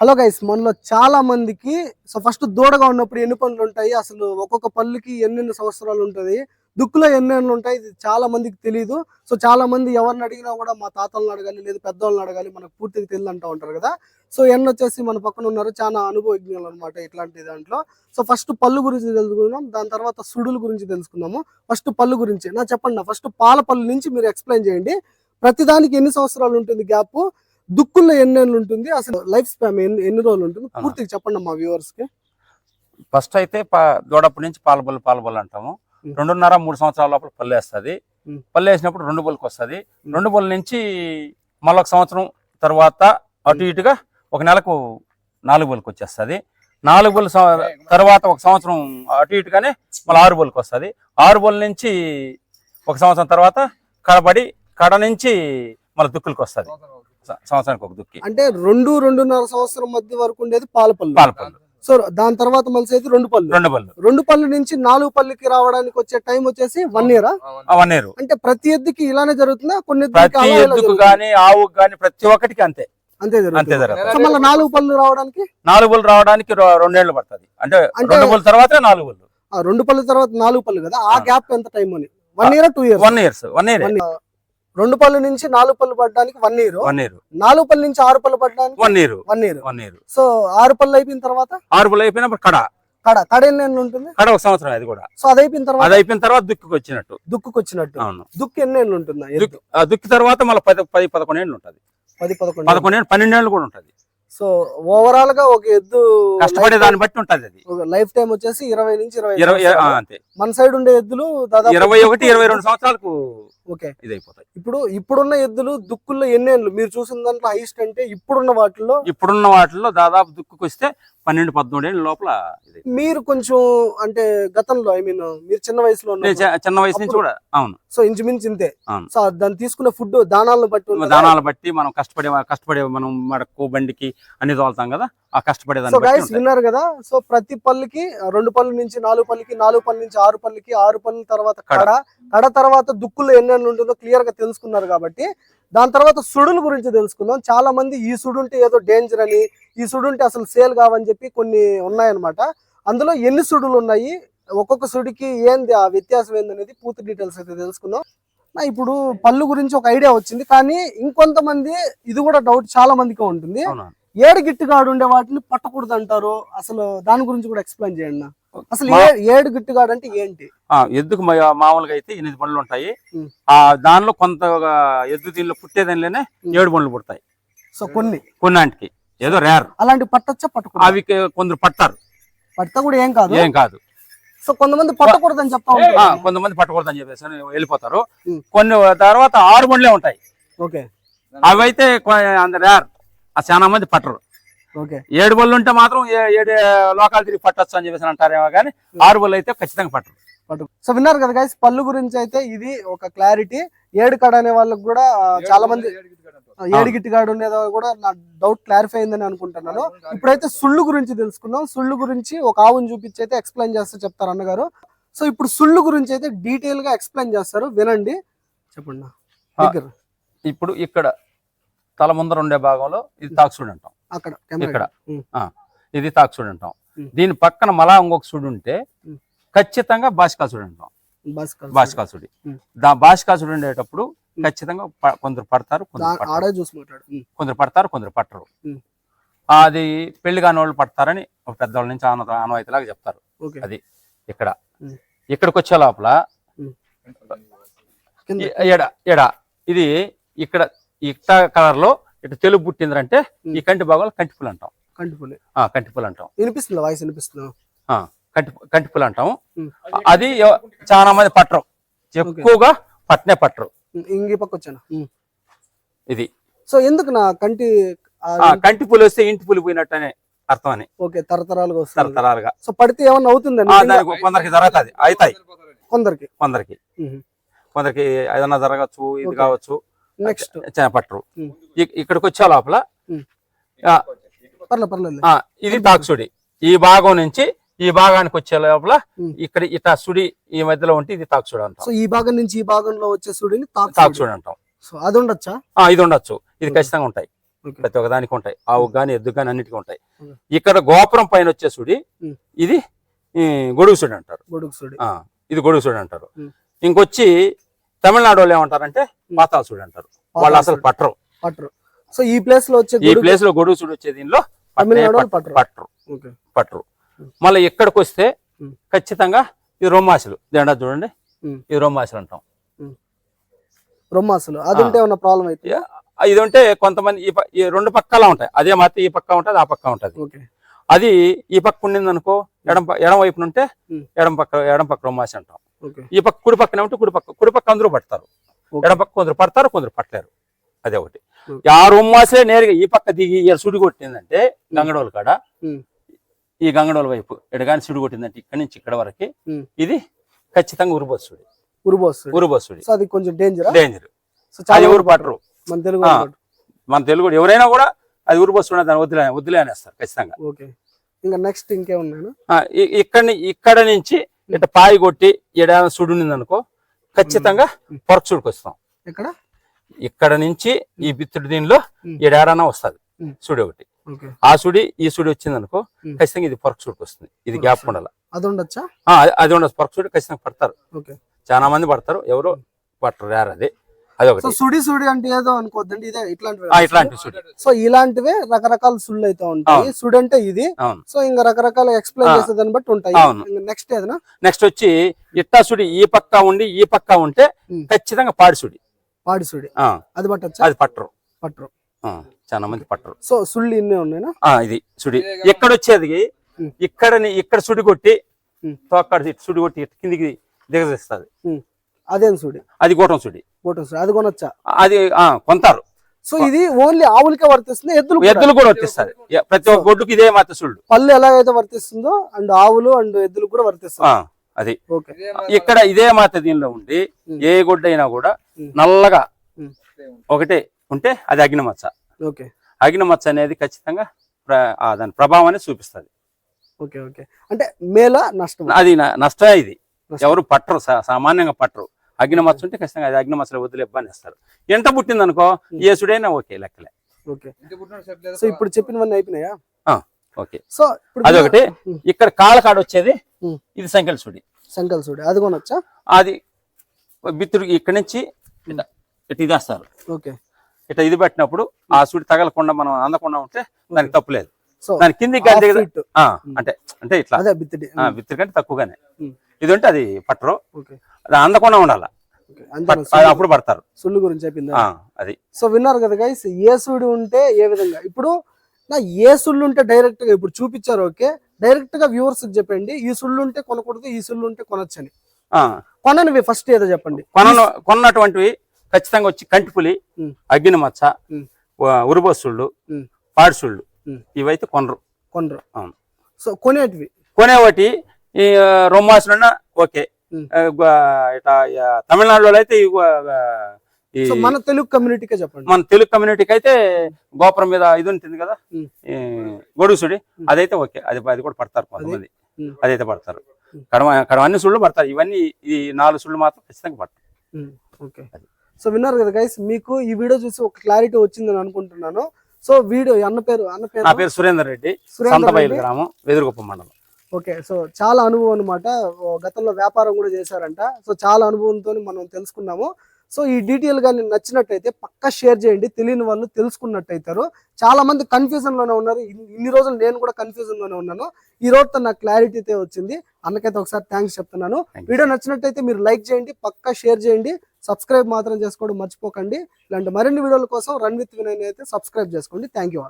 Hello guys మనలో చాలా మందికి సో ఫస్ట్ దూడగా ఉన్నప్పుడు ఎన్ని పనులు ఉంటాయి? అసలు ఒక్కొక్క పళ్ళుకి ఎన్నెన్ని సంవత్సరాలు ఉంటుంది? దుక్కులో ఎన్నెన్ని ఉంటాయి? ఇది చాలా మందికి తెలియదు సో చాలా మంది ఎవరిని అడిగినా కూడా మా తాతలను అడగాలి లేదా పెద్దవాళ్ళని అడగాలి మనకు పూర్తిగా తెలియదు అంటూ ఉంటారు కదా? సో ఎన్న వచ్చేసి మన పక్కన ఉన్నారు చాలా అనుభవజ్ఞులు అనమాట ఇట్లాంటి దాంట్లో. సో ఫస్ట్ పళ్ళు గురించి తెలుసుకుందాం దాని తర్వాత సుడుల గురించి తెలుసుకుందాము. ఫస్ట్ పళ్ళు గురించి నా చెప్పండి ఫస్ట్ పాల పళ్ళు నుంచి మీరు ఎక్స్ప్లెయిన్ చేయండి. ప్రతిదానికి ఎన్ని సంవత్సరాలు ఉంటుంది గ్యాప్ దుక్కుల్లో ఎన్ని ఉంటుంది? అసలు లైఫ్ స్పాన్ ఎన్ని ఎన్ని రోజులు ఉంటుంది. పూర్తిగా చెప్పండి మా వ్యూవర్స్కి ఫస్ట్ అయితే పా- దూడప్పటి నుంచి పాలబొల్లు పాలబొల్లు అంటాము. రెండున్నర మూడు సంవత్సరాల లోపల పళ్ళు వేస్తుంది. పళ్ళు వేసినప్పుడు రెండు బొల్కి వస్తుంది. రెండు బొల్ల నుంచి మళ్ళీ ఒక సంవత్సరం తర్వాత అటు ఇటుగా ఒక నెలకు నాలుగు బొల్కి వచ్చేస్తుంది. నాలుగు బొల్లు సం- తర్వాత ఒక సంవత్సరం అటు ఇటుగానే మళ్ళీ ఆరు బొల్కి వస్తుంది. ఆరు బొల్ల నుంచి ఒక సంవత్సరం తర్వాత కడబడి కడ నుంచి మళ్ళీ దుక్కులకి వస్తుంది. సంవత్సరానికి ఒక దుక్కి. అంటే రెండు రెండున్నర సంవత్సరం మధ్య వరకు ఉండేది పాల పళ్ళు. పాల పళ్ళు సో దాని తర్వాత మళ్ళీ అయితే రెండు పళ్ళు. రెండు బళ్ళు రెండు పళ్ళు నుంచి నాలుగు పళ్ళుకి రావడానికి వచ్చే టైం వచ్చేసి వన్ ఇయర్? One year. అంటే ప్రతి ఎద్దుకి ఇలానే జరుగుతుందా? కొన్ని ప్రతి ఎద్దుకు? గాని ఆవుకు గాని ప్రతి ఒక్కటికి అంతే. అంతే అంతే మళ్ళీ నాలుగు పళ్ళు రావడానికి? నాలుగు బుల్ రావడానికి రెండేళ్ళు పడుతుంది. అంటే రెండు బుల్ తర్వాత నాలుగు ఆ రెండు పళ్ళు తర్వాత నాలుగు పళ్ళు కదా? ఆ ఆ. గ్యాప్ ఎంత టైం అని? One year two year one years. One year. రెండు పళ్ళు నుంచి నాలుగు పళ్ళు పడడానికి వన్ ఇయర్ వన్ ఇయర్ నాలుగు పళ్ళు నుంచి ఆరు పళ్ళు పడడానికి one year one year one year so ఆరు పళ్ళు అయిపోయిన తర్వాత? ఆరు బుల్ అయిపోయినప్పుడు కడ. కడ. కడ ఎన్ని ఉంటుంది? కడ ఒక సంవత్సరం అది కూడా. సో అది అయిపోయిన తర్వాత? అది అయిపోయిన తర్వాత దుక్కికి వచ్చినట్టు. దుక్కుకు వచ్చినట్టు. అవును. దుక్కు ఎన్ని ఏళ్ళు ఉంటుంది? దుక్కి ఆ దుక్కి తర్వాత మళ్ళీ పది పది పదకొండు ఏళ్ళు ఉంటది. పది పదకొండు. పదకొండు ఏళ్ళు పన్నెండు ఏళ్ళు కూడా ఉంటది. సో ఓవరాల్గా ఒక ఎద్దు కష్టపడే దాన్ని బట్టి ఉంటది అది. లైఫ్ టైం వచ్చేసి ఇరవై నుంచి ఇరవై. అంతే. మన సైడ్ ఉండే ఎద్దులు దాదాపు ఇరవై ఒకటి ఇరవై రెండు సంవత్సరాలకు ఓకే. ఇది అయిపోతాయి ఇప్పుడు ఇప్పుడున్న ఎద్దులు దుక్కుల్లో ఎన్ని ఏళ్ళు మీరు చూసిన దాంట్లో హైయెస్ట్ అంటే ఇప్పుడున్న వాటిల్లో? ఇప్పుడున్న వాటిల్లో దాదాపు దుక్కుకి వస్తే పన్నెండు పదమూడు ఏళ్ళ లోపల ఇది మీరు కొంచెం అంటే గతంలో ఐ మీన్ మీరు చిన్న వయసులో చిన్న వయసు నుంచి కూడా అవును. సో ఇంచుమించు ఇంతే. అవును. సో దాన్ని తీసుకునే ఫుడ్ దానాలను బట్టి? దానాలు బట్టి మనం కష్టపడే కష్టపడే మనం మడకు బండికి అన్ని తోలుతాం కదా? ఆ కష్టపడే సో దాన్ని బట్టి గైస్ ఉంటాయి. విన్నారు కదా? సో ప్రతి పళ్ళుకి రెండు పళ్ళు నుంచి నాలుగు పళ్ళకి నాలుగు పళ్ళ నుంచి ఆరు పళ్ళకి ఆరు పళ్ళ తర్వాత కడ. కడ. తర్వాత దుక్కులు ఎన్నెన్ని ఉంటుందో క్లియర్గా తెలుసుకున్నారు కాబట్టి దాని తర్వాత సుడుల గురించి తెలుసుకుందాం. చాలా మంది ఈ సుడు ఉంటే ఏదో డేంజర్ అని ఈ సుడు ఉంటే అసలు సేల్ కావని చెప్పి కొన్ని ఉన్నాయన్నమాట. అందులో ఎన్ని సుడులు ఉన్నాయి ఒక్కొక్క సుడికి ఏంది ఆ వ్యత్యాసం ఏందనేది పూర్తి డీటెయిల్స్ అయితే తెలుసుకుందాం. నా ఇప్పుడు పళ్ళు గురించి ఒక ఐడియా వచ్చింది కానీ ఇంకొంతమంది ఇది కూడా డౌట్ చాలా మందికి ఉంటుంది? ఏడు గిట్టుగాడు ఉండే వాటిని పట్టకూడదు అంటారు అసలు దాని గురించి కూడా ఎక్స్ప్లెయిన్ చేయండి నా. అసలు ఏడు గిట్టుగాడు అంటే ఏంటి? ఆ, ఎద్దుకు మామూలుగా అయితే ఎనిమిది బండ్లు ఉంటాయి. ఆ దానిలో కొంత ఎద్దు దీనిలో పుట్టేదానిలోనే ఏడు బండ్లు పుడతాయి. సో కొన్ని. కొన్నాంటికి ఏదో రేర్. అలాంటి పట్టొచ్చా పట్టకూడదు? అవి కొందరు పట్టారు పట్ట కూడా ఏం కాదు? ఏం కాదు. సో కొంతమంది పట్టకూడదు అని చెప్తా కొంతమంది పట్టకూడదు అని చెప్పేసి వెళ్ళిపోతారు. కొన్ని తర్వాత ఆరు బండ్లే ఉంటాయి. ఓకే. అవి అయితే అంత రేర్. ఆ చాలా మంది పట్టరు. ఏడు బళ్ళు ఉంటే మాత్రం ఏ- ఏడు లోకాలు తిరిగి పట్టొచ్చు అని చెప్పేసి అంటారేమో కానీ ఆరు బళ్ళు అయితే ఖచ్చితంగా పట్టరు. పట్టు. సో విన్నారు కదా గైస్ పళ్ళు గురించి అయితే ఇది ఒక క్లారిటీ ఏడు కాడ అనే వాళ్ళకి కూడా చాలా మంది ఆ, ఏడు గిట్టుగాడు ఉండేదో కూడా నా డౌట్ క్లారిఫై అయిందని అనుకుంటున్నాను. ఇప్పుడైతే సుళ్ళు గురించి తెలుసుకుందాం. సుళ్ళు గురించి ఒక ఆవుని చూపించి అయితే ఎక్స్ప్లెయిన్ చేస్తే చెప్తారు అన్నగారు. సో ఇప్పుడు సుళ్ళు గురించి అయితే డీటెయిల్గా ఎక్స్ప్లెయిన్ చేస్తారు. వినండి. చెప్పండి ఇప్పుడు ఇక్కడ తల ముందర ఉండే భాగంలో ఇది తాక్సుడు అంటాం. అక్కడ ఇక్కడ. ఇది తాక్సుడు అంటాం. దీని పక్కన మళ్ళా ఇంకొక సుడి ఉంటే. ఖచ్చితంగా బాష్కాసుడు అంటాం. బస్ కాదు. బాష్కాసుడి ఉం. దా బాష్కాసుడు ఉండేటప్పుడు. ఖచ్చితంగా కొందరు పడతారు కొందరు పడతారు కొందరు పట్టరు. అది పెళ్ళి కాని వాళ్ళు పడతారని ఒక పెద్దవాళ్ళ నుంచి ఆన ఆనవాయితీలాగా చెప్తారు. అది ఇక్కడ. ఇక్కడికి వచ్చే లోపల ఎడ ఎడ. ఇది ఇక్కడ ఇట్ట కలర్లో ఇటు తెలుగు పుట్టిందంటే. ఈ కంటి భాగంలో కంటిపులు అంటాం. కంటిపులి ఆ కంటిపులు అంటాం. వినిపిస్తుంది? వాయిస్ వినిపిస్తుంది? కంటి కంటిపులు అంటాం. అది చాలా మంది పట్టరు. ఎక్కువగా పట్టనే పట్టరు. ఇంగి పక్క వచ్చాను. ఇది. సో ఎందుకు నా కంటి కంటి పులి వస్తే ఇంటి పులి పోయినట్టు అనే అర్థం అని ఓకే తరతరాలుగా వస్తుంది. తరతరాలుగా. సో పడితే ఏమన్నా అవుతుందండి కొందరికి జరుగుతుంది. అవుతాయి. కొందరికి. కొందరికి. కొందరికి ఏదన్నా జరగచ్చు ఇది. కావచ్చు. నెక్స్ట్. చ- పట్టరు ఉం. ఇ- ఇక్కడికి వచ్చే లోపల ఇది తాక్సుడి. ఈ భాగం నుంచి ఈ భాగానికి వచ్చే లోపల. ఇక్కడ ఇట్లా సుడి ఈ మధ్యలో ఉంటే ఇది తాక్సుడు అంటాం. సో ఈ భాగం నుంచి ఈ భాగంలో వచ్చే సుడిని తాకు తాక్సుడు అంటాం. సో అది ఉండొచ్చా? ఆ ఇది ఉండొచ్చు. ఇది ఖచ్చితంగా ఉంటాయి. ప్రతి ఒక్క దానికి ఉంటాయి. ఆవు కానీ ఎద్దు కానీ అన్నిటికీ ఉంటాయి. ఇక్కడ గోపురం పైన వచ్చే సుడి. ఇది గొడుగు సుడి అంటారు. గొడుగు సుడి. ఆ, ఇది గొడుగు సుడి అంటారు. ఇంకొచ్చి తమిళనాడు వాళ్ళు ఏమంటారంటే పాతాల సుడి అంటారు. వాళ్ళు అసలు పట్టరు. పట్టరు. సో ఈ ప్లేస్లో వచ్చే ఈ ప్లేస్లో గొడుగు సుడి వచ్చే దీనిలో పట్టరు. పట్టరు. మళ్ళీ ఇక్కడికి వస్తే. ఖచ్చితంగా ఇది రొమ్మాసులు దండ చూడండి. ఇది రొమ్మాసులు అంటాం. రొమ్మాసులు అది ఉంటే ఏమన్నా ప్రాబ్లం అయితే? ఇది ఉంటే కొంతమంది ఈ ఈ రెండు పక్కలా ఉంటాయి. అదే మాత్రం ఈ పక్క ఉంటది ఆ పక్క ఉంటది. అది ఈ పక్క ఉండింది అనుకో ఎడం ఎడం వైపు ఉంటే. ఎడం పక్క ఎడం పక్క రొమ్మాసి అంటాం. ఈ పక్క కుడి పక్కనే ఉంటే కుడి పక్క కుడి పక్క అందరూ పడతారు. Okay. ఎడం పక్క కొందరు పడతారు కొందరు పట్టలేరు. అదే ఒకటి. ఆ రొమ్మాసే నేరుగా ఈ పక్క దిగి ఈ సుడి కొట్టిందంటే గంగడోలు కాడ. ఈ గంగడోల వైపు ఎడగాని సుడి కొట్టిందంటే ఇక్కడి నుంచి ఇక్కడ వరకు. ఇది ఖచ్చితంగా ఉరుబస్సుడి ఉరుబోసుడి ఉరుబస్సుడి సో అది కొంచెం డేంజర్ డేంజర్ అది చాలా ఎవరు పట్టరు మన తెలుగు. మన తెలుగు ఎవరైనా కూడా అది ఉరుబస్సుడి దాన్ని వదిలే వదిలే అనేస్తారు ఖచ్చితంగా. ఓకే. ఇంకా నెక్స్ట్ ఇంకేమున్నాను ఇక్కడ ఇక్కడ నుంచి ఇట్లా పాయి కొట్టి ఎడ సుడి అనుకో ఖచ్చితంగా పొరక సుడికి వస్తాం ఎక్కడ? ఇక్కడ నుంచి ఈ బిత్తుడు దీనిలో. ఏడాడన వస్తుంది. సుడి ఒకటి. ఆ సుడి ఈ సుడి వచ్చింది అనుకో. ఖచ్చితంగా ఇది పొరక సుడికి వస్తుంది ఇది గ్యాప్. ఉండాలి? అది ఉండొచ్చా? అది- అది ఉండదు పొరక సుడి ఖచ్చితంగా పడతారు. చాలా మంది పడతారు. ఎవరు పట్టరు. రారు అది. అదొకటి. సో సుడి సుడి అంటే ఏదో అనుకోవద్దండి ఇదే ఆ, ఇట్లాంటివి ఇట్లాంటి సుడి. సో ఇలాంటివే రకరకాల సుళ్ళు అయితే ఉంటాయి. సుడి అంటే ఇది. అవును. సో ఇంకా రకరకాల ఎక్స్ప్లెయిన్ ఆ. చేసే దాన్ని బట్టి ఉంటాయి. నెక్స్ట్ ఏదైనా? నెక్స్ట్ వచ్చి ఇట్టా సుడి ఈ పక్క ఉండి ఈ పక్క ఉంటే. ఖచ్చితంగా పాడి సుడి. పాడి సుడి. ఆ, అది పట్టచ్చా? అది పట్టరు. పట్టరు. ఆ, చాలా మంది పట్టరు. సో సుళ్ళు ఇన్నే ఉన్నాయినా? ఆ ఇది సుడి. ఎక్కడ వచ్చేది. ఇక్కడ ఇక్కడ సుడి కొట్టి. తోక్కడ సుడి కొట్టి కిందికి దిగజేస్తుంది. అదేం సుడి? అది గోటం సుడి. అది కొనొచ్చా? అది ఆ కొంటారు సో ఇది ఓన్లీ ఆవులకే వర్తిస్తుంది ఎద్దులు ఎద్దులు కూడా వర్తిస్తుంది ప్రతి ఒక్క గొడ్డుకి ఇదే మాత్ర సుళ్ళు పళ్ళు ఎలాగైతే వర్తిస్తుందో అండ్ ఆవులు అండ్ ఎద్దులు కూడా వర్తిస్తుంది ఆ, అది. ఓకే. ఇక్కడ ఇదే మాత దీనిలో ఉండి. ఏ గొడ్డు అయినా కూడా. నల్లగా. ఒకటే ఉంటే అది అగ్నిమచ్చ. ఓకే. అగ్నిమచ్చ అనేది ఖచ్చితంగా దాని ప్రభావాన్ని చూపిస్తుంది. Okay okay. అంటే మేల నష్టం అది నష్టమే ఇది. నష్టం. ఎవరు పట్టరు సా- సామాన్యంగా పట్టరు. అగ్నిమచ్చ ఉంటే ఖచ్చితంగా అది అగ్నిమచ్చలో వదిలే ఇబ్బంది వేస్తారు ఎంట పుట్టింది అనుకో ఏసుడైనా ఓకే లెక్కలే. ఓకే. సో ఇప్పుడు చెప్పినవన్నీ అయిపోయినాయా? ఓకే. సో ఇప్పుడు అదొకటి. ఉమ్. ఇక్కడ కాళ్ళకాడ వచ్చేది ఉమ్. ఇది సంఖ్యల సుడి. సంకల్ సుడి. అది కొనొచ్చా? అది బిత్తుడు ఇక్కడి నుంచి ఇట్లా ఇట్లా ఇదేస్తారు. ఓకే. ఇట్లా ఇది పెట్టినప్పుడు ఆ సుడి తగలకుండా మనం అందకుండా ఉంటే దానికి తప్పు లేదు. సో దాని feet. ఆ, అంటే అంటే ఇట్లా. ఆ, బిత్తుడి కంటే తక్కువగానే. ఉమ్. ఇది ఉంటే అది పట్టరు. అందకుండా ఉండాల. అప్పుడు పడతారు. సుళ్ళు గురించి చెప్పిందా? అది. సో విన్నారు కదా గైస్ ఏ సుడి ఉంటే ఏ విధంగా? ఇప్పుడు నా ఏ సుళ్ళు ఉంటే డైరెక్ట్గా ఇప్పుడు చూపించారు ఓకే డైరెక్ట్గా వ్యూవర్స్ చెప్పండి ఈ సుళ్ళు ఉంటే కొనకూడదు ఈ సుళ్ళు ఉంటే కొనొచ్చని. ఆ, కొననివి ఫస్ట్ ఏదో చెప్పండి. కొన కొన్నటువంటివి ఖచ్చితంగా వచ్చి కంటిపులి. అగ్గిన మచ్చ ఉమ్. పాడిసుళ్ళు. ఇవైతే కొనరు. కొనరు. అవును. సో కొనేటివి? కొనేవాటి ఈ రొమ్మాసులున్న ఓకే. ఇట్లా తమిళనాడులో అయితే మన తెలుగు కమ్యూనిటీకే చెప్పండి. మన తెలుగు కమ్యూనిటీకి అయితే గోపురం మీద ఇది ఉంటుంది కదా? గొడుగుసుడి అదైతే ఓకే. అది అది కూడా పడతారు కొంతమంది. అదైతే పడతారు. కడమ కడమ అన్ని సుళ్ళు పడతారు. ఇవన్నీ ఈ నాలుగు సుళ్ళు మాత్రం ఖచ్చితంగా పడతారు ఓకే. సో విన్నారు కదా గైస్ మీకు ఈ వీడియో చూసి ఒక క్లారిటీ వచ్చిందని అనుకుంటున్నాను. సో వీడియో అన్న పేరు అన్న పేరు? నా పేరు సురేందర్ రెడ్డి సురేందర్ సంతబయలు. గ్రామం వెదురుగుప్ప మండలం. ఓకే సో చాలా అనుభవం అనమాట గతంలో వ్యాపారం కూడా చేశారంట. సో చాలా అనుభవంతో మనం తెలుసుకున్నాము. సో ఈ డీటెయిల్గా నేను నచ్చినట్టయితే పక్కా షేర్ చేయండి. తెలియని వాళ్ళు తెలుసుకున్నట్టయితారు. చాలా మంది కన్ఫ్యూజన్లోనే ఉన్నారు. ఇన్ని రోజులు నేను కూడా కన్ఫ్యూజన్లోనే ఉన్నాను. ఈ రోజుతో నాకు క్లారిటీ అయితే వచ్చింది. అందుకైతే ఒకసారి థ్యాంక్స్ చెప్తున్నాను. వీడియో నచ్చినట్టయితే మీరు లైక్ చేయండి పక్కా షేర్ చేయండి. సబ్స్క్రైబ్ మాత్రం చేసుకోవడం మర్చిపోకండి. ఇలాంటి మరిన్ని వీడియోల కోసం రన్ విత్ వినయ్ అయితే సబ్స్క్రైబ్ చేసుకోండి. Thank you